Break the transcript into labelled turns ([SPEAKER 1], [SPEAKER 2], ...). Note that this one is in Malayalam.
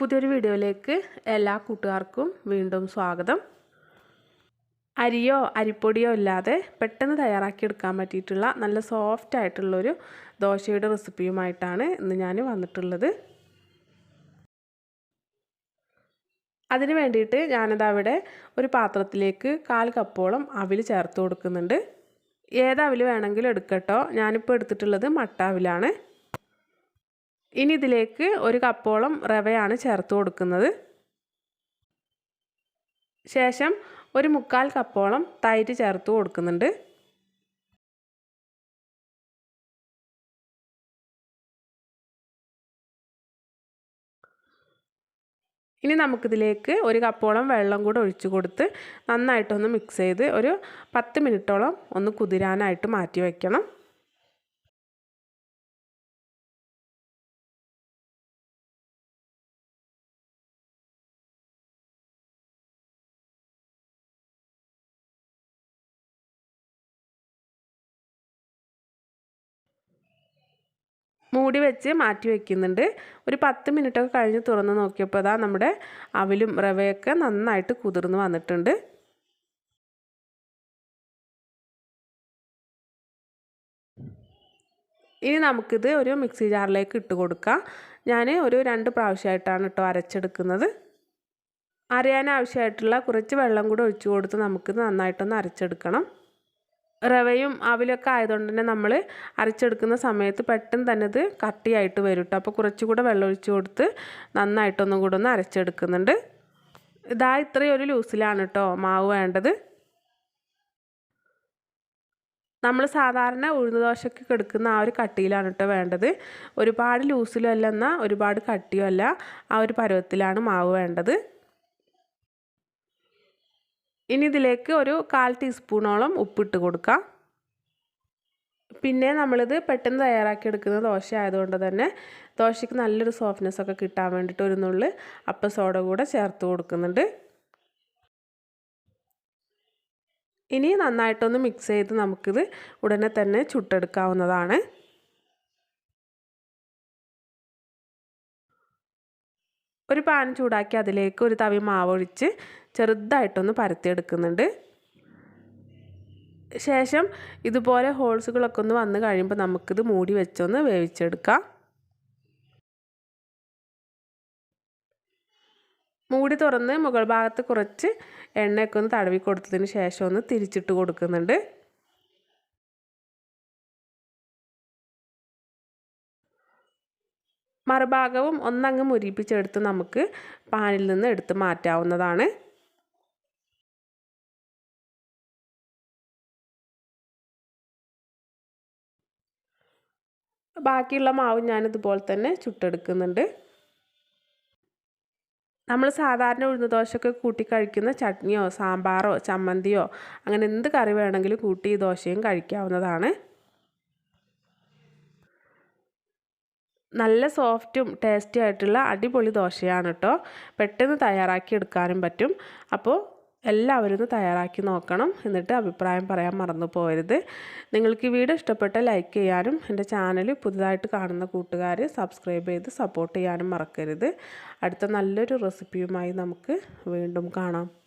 [SPEAKER 1] പുതിയൊരു വീഡിയോയിലേക്ക് എല്ലാ കൂട്ടുകാർക്കും വീണ്ടും സ്വാഗതം. അരിയോ അരിപ്പൊടിയോ ഇല്ലാതെ പെട്ടെന്ന് തയ്യാറാക്കിയെടുക്കാൻ പറ്റിയിട്ടുള്ള നല്ല സോഫ്റ്റ് ആയിട്ടുള്ളൊരു ദോശയുടെ റെസിപ്പിയുമായിട്ടാണ് ഇന്ന് ഞാൻ വന്നിട്ടുള്ളത്. അതിന് വേണ്ടിയിട്ട് ഞാനത് അവിടെ ഒരു പാത്രത്തിലേക്ക് കാൽ കപ്പോളം അവിൽ ചേർത്ത് കൊടുക്കുന്നുണ്ട്. ഏത് അവിൽ വേണമെങ്കിലും എടുക്കട്ടോ. ഞാനിപ്പോൾ എടുത്തിട്ടുള്ളത് മട്ട അവിലാണ്. ഇനി ഇതിലേക്ക് ഒരു കപ്പോളം റവയാണ് ചേർത്ത് കൊടുക്കുന്നത്. ശേഷം ഒരു മുക്കാൽ കപ്പോളം തൈര് ചേർത്ത് കൊടുക്കുന്നുണ്ട്. ഇനി നമുക്കിതിലേക്ക് ഒരു കപ്പോളം വെള്ളം കൂടെ ഒഴിച്ചു കൊടുത്ത് നന്നായിട്ടൊന്ന് മിക്സ് ചെയ്ത് ഒരു പത്ത് മിനിറ്റോളം ഒന്ന് കുതിരാനായിട്ട് മാറ്റി വയ്ക്കണം. മൂടി വെച്ച് മാറ്റി വെക്കുന്നുണ്ട്. ഒരു പത്ത് മിനിറ്റൊക്കെ കഴിഞ്ഞ് തുറന്ന് നോക്കിയപ്പോൾ അതാ നമ്മുടെ അവിലും റവയൊക്കെ നന്നായിട്ട് കുതിർന്ന് വന്നിട്ടുണ്ട്. ഇനി നമുക്കിത് ഒരു മിക്സി ജാറിലേക്ക് ഇട്ട് കൊടുക്കാം. ഞാൻ ഒരു രണ്ട് പ്രാവശ്യമായിട്ടാണ് കേട്ടോ അരച്ചെടുക്കുന്നത്. അരയാൻ ആവശ്യമായിട്ടുള്ള കുറച്ച് വെള്ളം കൂടെ ഒഴിച്ചു കൊടുത്ത് നമുക്കിത് നന്നായിട്ടൊന്ന് അരച്ചെടുക്കണം. റവയും അവിലൊക്കെ ആയതുകൊണ്ട് തന്നെ നമ്മൾ അരച്ചെടുക്കുന്ന സമയത്ത് പെട്ടെന്ന് തന്നെ ഇത് കട്ടിയായിട്ട് വരും കേട്ടോ അപ്പോൾ കുറച്ചുകൂടെ വെള്ളം ഒഴിച്ച് കൊടുത്ത് നന്നായിട്ടൊന്നും കൂടെ ഒന്ന് അരച്ചെടുക്കുന്നുണ്ട്. ഇതാ ഇത്രയും ഒരു ലൂസിലാണ് കേട്ടോ മാവ് വേണ്ടത്. നമ്മൾ സാധാരണ ഉഴുന്ന് ദോശയ്ക്ക് കെടുക്കുന്ന ആ ഒരു കട്ടിയിലാണ് കേട്ടോ വേണ്ടത്. ഒരുപാട് ലൂസിലും അല്ല എന്നാൽ ഒരുപാട് കട്ടിയും അല്ല ആ ഒരു പരുവത്തിലാണ് മാവ് വേണ്ടത്. ഇനി ഇതിലേക്ക് ഒരു കാൽ ടീസ്പൂണോളം ഉപ്പിട്ട് കൊടുക്കാം. പിന്നെ നമ്മളിത് പെട്ടെന്ന് തയ്യാറാക്കി എടുക്കുന്ന ദോശ ആയതുകൊണ്ട് തന്നെ ദോശയ്ക്ക് നല്ലൊരു സോഫ്റ്റ്നെസ് ഒക്കെ കിട്ടാൻ വേണ്ടിയിട്ട് ഒരു നുള്ളി അപ്പ സോഡ കൂടെ ചേർത്ത് കൊടുക്കുന്നുണ്ട്. ഇനി നന്നായിട്ടൊന്ന് മിക്സ് ചെയ്ത് നമുക്കിത് ഉടനെ തന്നെ ചുട്ടെടുക്കാവുന്നതാണ്. ഒരു പാൻ ചൂടാക്കി അതിലേക്ക് ഒരു തവി മാവ് ഒഴിച്ച് ചെറുതായിട്ടൊന്ന് പരത്തിയെടുക്കുന്നുണ്ട്. ശേഷം ഇതുപോലെ ഹോൾസുകളൊക്കെ ഒന്ന് വന്ന് കഴിയുമ്പോൾ നമുക്കിത് മൂടി വെച്ചൊന്ന് വേവിച്ചെടുക്കാം. മൂടി തുറന്ന് മുകൾ ഭാഗത്ത് കുറച്ച് എണ്ണയൊക്കെ ഒന്ന് തടവി കൊടുത്തതിന് ശേഷം ഒന്ന് തിരിച്ചിട്ട് കൊടുക്കുന്നുണ്ട്. മറുഭാഗവും ഒന്നങ്ങ് മുരിപ്പിച്ചെടുത്ത് നമുക്ക് പാനിൽ നിന്ന് എടുത്ത് മാറ്റാവുന്നതാണ്. ബാക്കിയുള്ള മാവ് ഞാനിതുപോലെ തന്നെ ചുട്ടെടുക്കുന്നുണ്ട്. നമ്മൾ സാധാരണ ഉഴുന്നുദോശയൊക്കെ കൂട്ടി കഴിക്കുന്ന ചട്നിയോ സാമ്പാറോ ചമ്മന്തിയോ അങ്ങനെ എന്ത് കറി വേണമെങ്കിലും കൂട്ടി ഈ ദോശയും കഴിക്കാവുന്നതാണ്. നല്ല സോഫ്റ്റും ടേസ്റ്റി ആയിട്ടുള്ള അടിപൊളി ദോശയാണ് കേട്ടോ. പെട്ടെന്ന് തയ്യാറാക്കി എടുക്കാനും പറ്റും. അപ്പോൾ എല്ലാവരും ഒന്ന് തയ്യാറാക്കി നോക്കണം. എന്നിട്ട് അഭിപ്രായം പറയാൻ മറന്നു പോകരുത് നിങ്ങൾക്ക് ഈ വീഡിയോ ഇഷ്ടപ്പെട്ട ലൈക്ക് ചെയ്യാനും എന്റെ ചാനൽ പുതുതായിട്ട് കാണുന്ന കൂട്ടുകാർ സബ്സ്ക്രൈബ് ചെയ്ത് സപ്പോർട്ട് ചെയ്യാനും മറക്കരുത്. അടുത്ത നല്ലൊരു റെസിപ്പിയുമായി നമുക്ക് വീണ്ടും കാണാം.